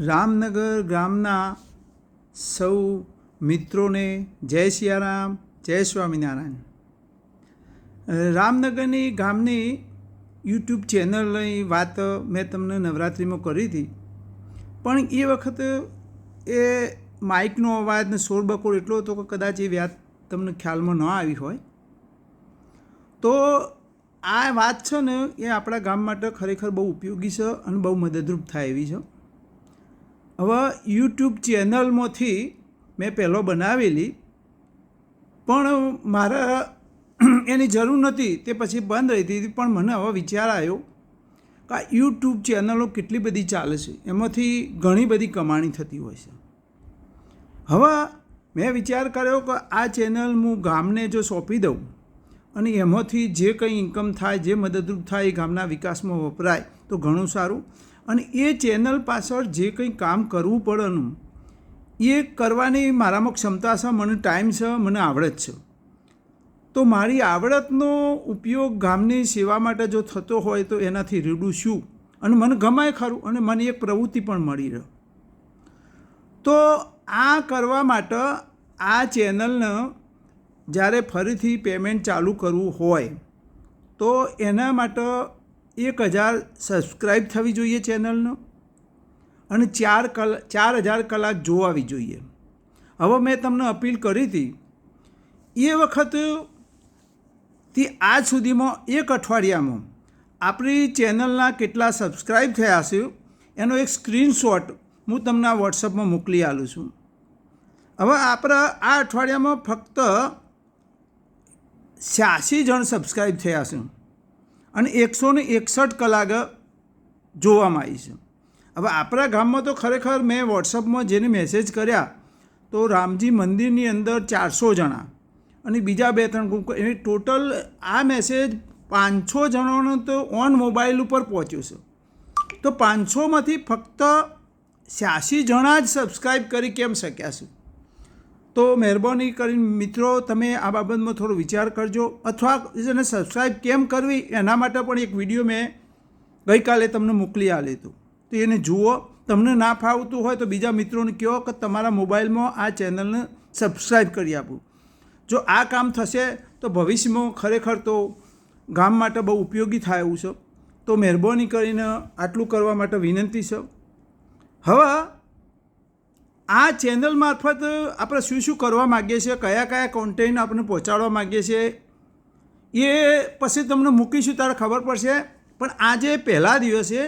રામનગર ગામના સૌ મિત્રોને જય સિયારામ, જય સ્વામિનારાયણ. રામનગરની ગામની યુટ્યુબ ચેનલની વાત મેં તમને નવરાત્રિમાં કરી હતી. પણ એ વખતે એ માઇકનો અવાજ ને શોર બકોર એટલો હતો કે કદાચ એ વાત તમને ખ્યાલમાં ન આવી હોય. તો આ વાત છે ને એ આપણા ગામ માટે ખરેખર બહુ ઉપયોગી છે અને બહુ મદદરૂપ થાય એવી છે. હવે યુટ્યુબ ચેનલમાંથી મેં પહેલો બનાવેલી, પણ મારા એની જરૂર નથી તે પછી બંધ રહી હતી. પણ મને હવે વિચાર આવ્યો કે આ યુટ્યુબ ચેનલો કેટલી બધી ચાલે છે. એમાંથી ઘણી બધી કમાણી થતી હોય છે. હવે મેં વિચાર કર્યો કે આ ચેનલ હું ગામને જો સોંપી દઉં અને એમાંથી જે કંઈ ઇન્કમ થાય, જે મદદરૂપ થાય એ ગામના વિકાસમાં વપરાય તો ઘણું સારું. અને એ ચેનલ પાછળ જે કંઈ કામ કરવું પડેનું, એ કરવાની મારામાં ક્ષમતા છે, મને ટાઈમ છે, મને આવડત છે. તો મારી આવડતનો ઉપયોગ ગામની સેવા માટે જો થતો હોય તો એનાથી રીડું શું? અને મને ગમાય ખરું, અને મને એક પ્રવૃત્તિ પણ મળી રહે. તો આ કરવા માટે આ ચેનલને જ્યારે ફરીથી પેમેન્ટ ચાલુ કરવું હોય, તો એના માટે એક હજાર સબસ્ક્રાઈબ થવી જોઈએ ચેનલનો અને ચાર કલા, ચાર હજાર કલાક જોવાવી જોઈએ. હવે મેં તમને અપીલ કરી હતી, એ વખતથી આજ સુધીમાં એક અઠવાડિયામાં આપણી ચેનલના કેટલા સબસ્ક્રાઈબ થયા છે એનો એક સ્ક્રીનશોટ હું તમને વોટ્સઅપમાં મોકલી આલું છું. હવે આપણા આ અઠવાડિયામાં ફક્ત છ્યાસી જણ સબસ્ક્રાઈબ થયા છે અને એકસો ને એકસઠ કલાક જોવામાં આવી છે. હવે આપણા ગામમાં તો ખરેખર મેં વોટ્સઅપમાં જેને મેસેજ કર્યા તો રામજી મંદિરની અંદર ચારસો જણા અને બીજા બે ત્રણ ગ્રુપ એ ટોટલ આ મેસેજ પાંચસો જણાનો તો ઓન મોબાઈલ ઉપર પહોંચ્યો છે. તો પાંચસોમાંથી ફક્ત છ્યાસી જણા જ સબસ્ક્રાઈબ કરી કેમ શક્યા છે? તો મહેરબાની કરીને મિત્રો, તમે આ બાબતમાં થોડો વિચાર કરજો અથવા એને સબસ્ક્રાઈબ કેમ કરવી એના માટે પણ એક વીડિયો મેં ગઈકાલે તમને મોકલી આલે હતું. તો એને જુઓ, તમને ના ફાવતું હોય તો બીજા મિત્રોને કહો કે તમારા મોબાઈલમાં આ ચેનલને સબસ્ક્રાઈબ કરી આપું. જો આ કામ થશે તો ભવિષ્યમાં ખરેખર તો ગામ માટે બહુ ઉપયોગી થાય એવું છે. તો મહેરબાની કરીને આટલું કરવા માટે વિનંતી છે. હવે આ ચેનલ મારફત આપણે શું શું કરવા માગીએ છીએ, કયા કયા કોન્ટેન્ટ આપણે પહોંચાડવા માગીએ છીએ, એ પછી તમને મૂકીશું ત્યારે ખબર પડશે. પણ આજે પહેલા દિવસે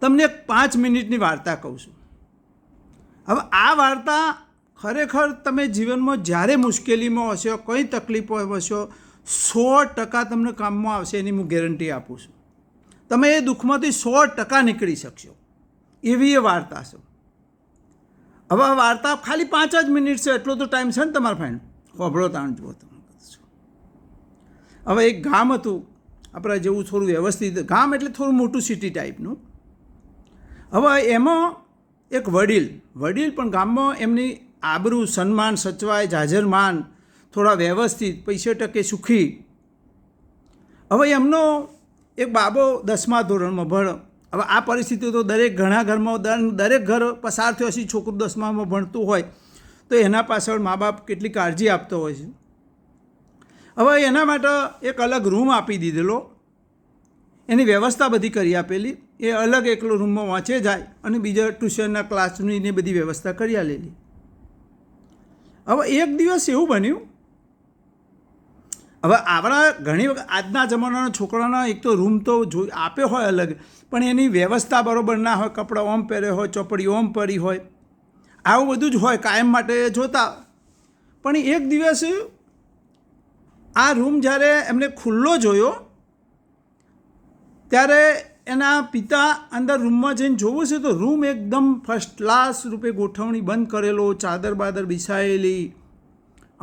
તમને પાંચ મિનિટની વાર્તા કહું છું. હવે આ વાર્તા ખરેખર તમે જીવનમાં જ્યારે મુશ્કેલીમાં હશો, કંઈ તકલીફો હશો, સો ટકા તમને કામમાં આવશે એની હું ગેરંટી આપું છું. તમે એ દુઃખમાંથી સો ટકા નીકળી શકશો. એવી એ વાર્તા છે. હવે વાર્તા ખાલી પાંચ જ મિનિટ છે, એટલો તો ટાઈમ છે ને તમારા ફાઇન હોબળો તાણ જુઓ તમે હવે એક ગામ હતું, આપણા જેવું થોડું વ્યવસ્થિત, ગામ એટલે થોડું મોટું સિટી ટાઈપનું હવે એમાં એક વડીલ વડીલ પણ ગામમાં એમની આબરૂ સન્માન, સચવાય જાજરમાન થોડા વ્યવસ્થિત, પૈસે ટકે સુખી. હવે એમનો એક બાબો દસમા ધોરણમાં ભણ હવે આ પરિસ્થિતિ તો દરેક ઘણા ઘરમાં, દર- દરેક ઘર પસાર થયો હશે, છોકરું દસમામાં ભણતું હોય, તો એના પાછળ મા બાપ કેટલી કાળજી આપતો હોય છે. હવે એના માટે એક અલગ રૂમ આપી દીધેલો. એની વ્યવસ્થા બધી કરી આપેલી. એ અલગ એકલો રૂમમાં વાંચે જાય અને બીજા ટ્યુશનના ક્લાસની બધી વ્યવસ્થા કરી આલેલી. હવે એક દિવસ એવું બન્યું હવે આવડા ઘણી વખત, આજના જમાનાના છોકરાના એક તો રૂમ તો જો આપ્યો હોય અલગ, પણ એની વ્યવસ્થા બરોબર ના હોય, કપડાં ઓમ પહેરે હોય ચોપડી ઓમ પરી હોય, આવું બધું જ હોય કાયમ માટે જોતા. પણ એક દિવસ આ રૂમ જ્યારે એમને ખુલ્લો જોયો, ત્યારે એના પિતા અંદર રૂમમાં જઈને જોવું છે તો રૂમ એકદમ ફર્સ્ટ ક્લાસ રૂપે ગોઠવણી બંધ કરેલો, ચાદર બાદર બિછાયેલી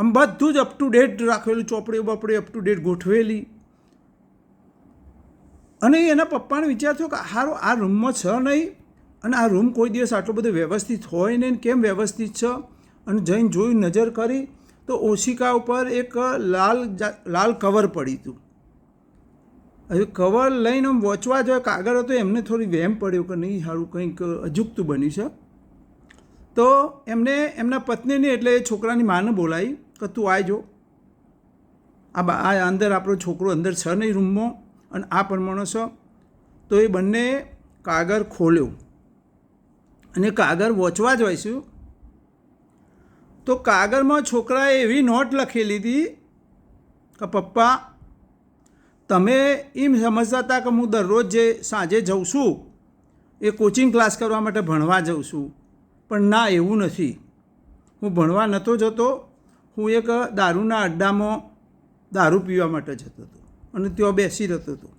આમ બધું જ અપ ટુ ડેટ રાખેલું, ચોપડીઓ બપડીઓ અપ ટુ ડેટ ગોઠવેલી. અને એના પપ્પાને વિચાર થયો કે હારો, આ રૂમમાં છે નહીં, અને આ રૂમ કોઈ દિવસ આટલો બધો વ્યવસ્થિત હોય નહીં, કેમ વ્યવસ્થિત છે? અને જઈને જોયું નજર કરી, તો ઓશિકા ઉપર એક લાલ લાલ કવર પડી હતું. હવે કવર લઈને આમ વોચવા જોઈએ કાગળ હતો એમને થોડી વહેમ પડ્યો કે નહીં સારું કંઈક અજુકતું બન્યું છે. તો એમને, એમના પત્નીને એટલે છોકરાની માને બોલાવી. કે તું આવજો આ બા આ અંદર આપણો છોકરો અંદર છે નહીં રૂમમાં અને આ પ્રમાણે છે. તો એ બંને કાગળ ખોલ્યો. અને કાગળ વોચવા જ વાંચ્યું. તો કાગળમાં છોકરાએ એવી નોટ લખેલી હતી કે, પપ્પા, તમે એમ સમજતા હતા કે હું દરરોજ જે સાંજે જઉં છું, એ કોચિંગ ક્લાસ કરવા માટે ભણવા જઉં છું. પણ ના, એવું નથી. હું ભણવા નહોતો જતો. હું એક દારૂના અડ્ડામાં દારૂ પીવા માટે જતો હતો અને ત્યાં બેસી રહેતો હતો.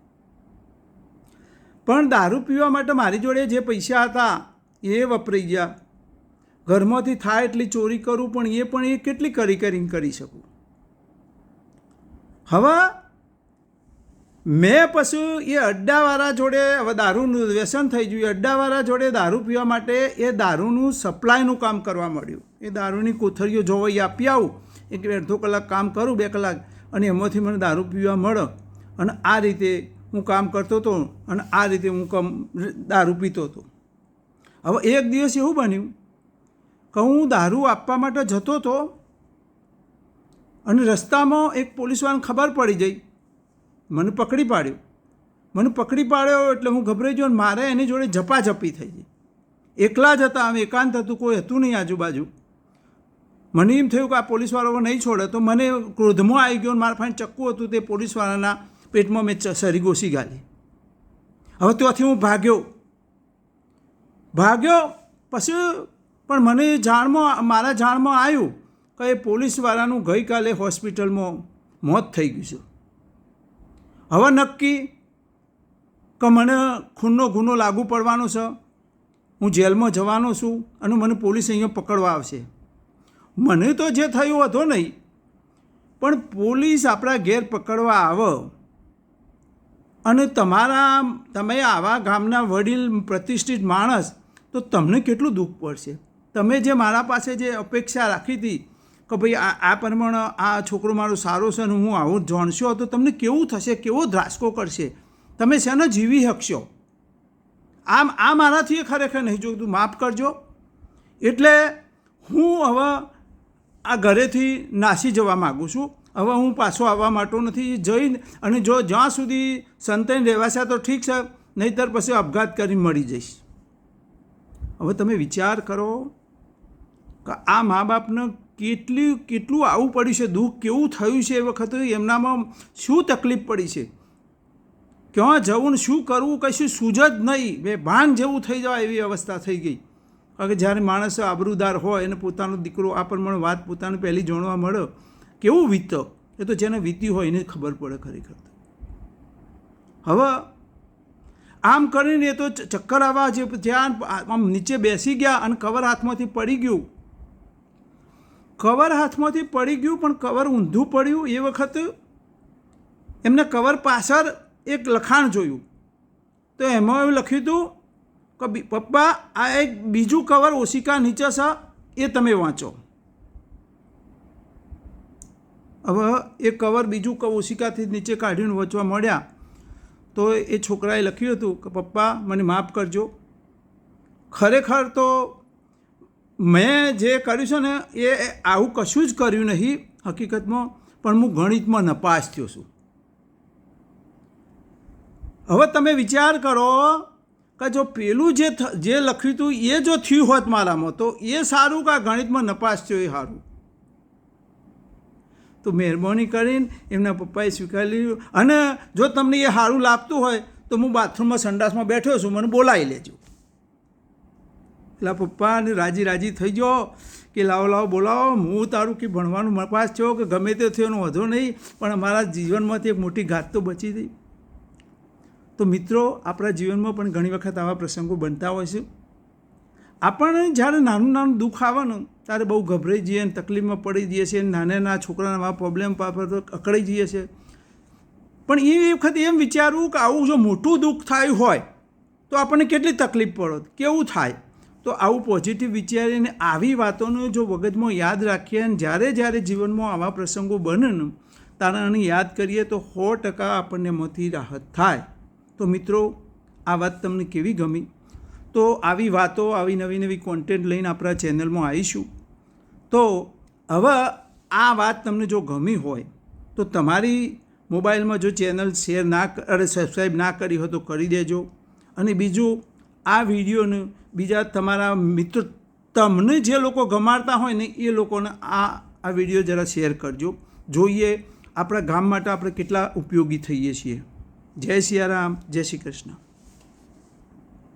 પણ દારૂ પીવા માટે મારી જોડે જે પૈસા હતા એ વપરાઈ ગયા. ઘરમાંથી થાય એટલી ચોરી કરું પણ એ પણ એ કેટલી કરી કરીને કરી શકું? હવે મેં પછી એ અડ્ડાવાળા જોડે, હવે દારૂનું વ્યસન થઈ ગયું અડ્ડાવાળા જોડે દારૂ પીવા માટે એ દારૂનું સપ્લાયનું કામ કરવા મળ્યું. એ દારૂની કોથળીઓ જોવાઈ આપી આવું. એક અડધો કલાક કામ કરું, બે કલાક, અને એમાંથી મને દારૂ પીવા મળે. અને આ રીતે હું કામ કરતો હતો, અને આ રીતે હું કમ દારૂ પીતો હતો. હવે એક દિવસ એવું બન્યું કે હું દારૂ આપવા માટે જતો હતો, અને રસ્તામાં એક પોલીસવાળાને ખબર પડી ગઈ. મને પકડી પાડ્યો. મને પકડી પાડ્યો એટલે હું ગભરાઈ ગયો અને મારે એની જોડે ઝપાઝપી થઈ ગઈ. એકલા જ હતા, આમ એકાંત હતું, કોઈ હતું નહીં આજુબાજુ. મને એમ થયું કે આ પોલીસવાળાઓ નહીં છોડે, તો મને ક્રોધમાં આવી ગયો મારા પાસે ચક્કુ હતું તે પોલીસવાળાના પેટમાં મેં સરી ઘોસી ગાલી. હવે ત્યાંથી હું ભાગ્યો. ભાગ્યો, પછી પણ મને જાણમાં, મારા જાણમાં આવ્યું કે એ પોલીસવાળાનું ગઈકાલે હોસ્પિટલમાં મોત થઈ ગયું છે. હવે નક્કી કે મને ખૂનનો ગુનો લાગુ પડવાનો છે. હું જેલમાં જવાનો છું અને મને પોલીસ અહીંયા પકડવા આવશે. મને તો જે થયું હતો નહીં, પણ પોલીસ આપણા ઘેર પકડવા આવે અને તમારા, તમે આવા ગામના વડીલ પ્રતિષ્ઠિત માણસ, તો તમને કેટલું દુઃખ પડશે? તમે જે મારા પાસે જે અપેક્ષા રાખી હતી કે ભાઈ આ આ પ્રમાણે આ છોકરો મારો સારો છે અને હું આવું જાણશો, તો તમને કેવું થશે, કેવો ધ્રાસકો કરશે? તમે શેનો જીવી શકશો? આમ, આ મારાથી ખરેખર નહીં જોતું માફ કરજો. એટલે હું હવે આ ઘરેથી નાસી જવા માગું છું. હવે હું પાછો આવવા માંગતો નથી. જઈ અને જો જ્યાં સુધી સંતાઈને રહેવાશે તો ઠીક છે, નહીંતર પછી આપઘાત કરી મળી જઈશ. હવે તમે વિચાર કરો કે આ મા બાપને કેટલી કેટલું આવું પડ્યું છે, દુઃખ કેવું થયું છે એ વખતે એમનામાં શું તકલીફ પડી છે? ક્યાં જવું શું કરવું, કશું સૂજ જ નહીં. બે ભાન જેવું થઈ જવાય એવી અવસ્થા થઈ ગઈ. કારણ કે જ્યારે માણસ આબરૂદાર હોય અને પોતાનો દીકરો આ પ્રમાણે વાત પોતાને પહેલી જાણવા મળે, કેવું વીતો? એ તો જેને વીતી હોય એને ખબર પડે ખરેખર. હવે આમ કરીને એ તો ચક્કર આવવા જે, જ્યાં આમ નીચે બેસી ગયા અને કવર હાથમાંથી પડી ગયું કવર હાથમાંથી પડી ગયું, પણ કવર ઊંધું પડ્યું એ વખત એમને કવર પાછળ એક લખાણ જોયું. તો એમાં એવું લખ્યું હતું કે પપ્પા, આ એક બીજું કવર ઓશિકા નીચે છે, એ તમે વાંચો. હવે એ કવર બીજું ઓશિકાથી નીચે કાઢીને વાંચવા મળ્યા. તો એ છોકરાએ લખ્યું હતું કે, પપ્પા, મને માફ કરજો. ખરેખર તો મેં જે કર્યું છે ને, એ આવું કશું જ કર્યું નહીં, હકીકતમાં, પણ હું ગણિતમાં નપાસ થયો છું. હવે તમે વિચાર કરો કે જો પેલું જે જે લખ્યું હતું, એ જો થયું હોત મારામાં, તો એ સારું કે ગણિતમાં નપાસ થયો એ સારું? તો મહેરબાની કરીને એમના પપ્પાએ સ્વીકારી લીધું. અને જો તમને એ સારું લાગતું હોય, તો હું બાથરૂમમાં સંડાસમાં બેઠો છું, મને બોલાવી લેજો. એટલે પપ્પાને રાજી રાજી થઈ જાઓ કે લાવો લાવો બોલાવો. હું તારું કે ભણવાનું મપાસ થયો કે ગમે તે થયો એનો વધો નહીં, પણ અમારા જીવનમાંથી એક મોટી ઘાત તો બચી ગઈ. તો મિત્રો, આપણા જીવનમાં પણ ઘણી વખત આવા પ્રસંગો બનતા હોય છે. આપણને જ્યારે નાનું નાનું દુઃખ આવવાનું, ત્યારે બહુ ગભરાઈ જઈએ અને તકલીફમાં પડી જઈએ છીએ, નાના નાના છોકરાના પ્રોબ્લેમ તો અકળાઈ જઈએ છીએ. પણ એ વખતે એમ વિચારવું કે આવું જો મોટું દુઃખ થયું હોય, તો આપણને કેટલી તકલીફ પડત કેવું થાય? તો આવું પોઝિટિવ વિચારીને આવી વાતોને જો મગજમાં યાદ રાખીએ અને જ્યારે જ્યારે જીવનમાં આવા પ્રસંગો બને ને તારણને યાદ કરીએ તો સો ટકા આપણને એમાંથી રાહત થાય. તો મિત્રો, આ વાત તમને કેવી ગમી? તો આવી વાતો, આવી નવી નવી કોન્ટેન્ટ લઈને આપણા ચેનલમાં આવીશું. તો હવે આ વાત તમને જો ગમી હોય, તો તમારી મોબાઈલમાં જો ચેનલ શેર ના અરે સબસ્ક્રાઈબ ના કરી હોય તો કરી દેજો. અને બીજું, આ વિડીયોને બીજા તમારા મિત્ર તમને જે લોકો ગમાડતા હોય ને એ લોકોને આ આ વીડિયો જરા શેર કરજો. જોઈએ આપણા ગામ માટે આપણે કેટલા ઉપયોગી થઈએ છીએ. જય સિયારામ, જય શ્રી કૃષ્ણ.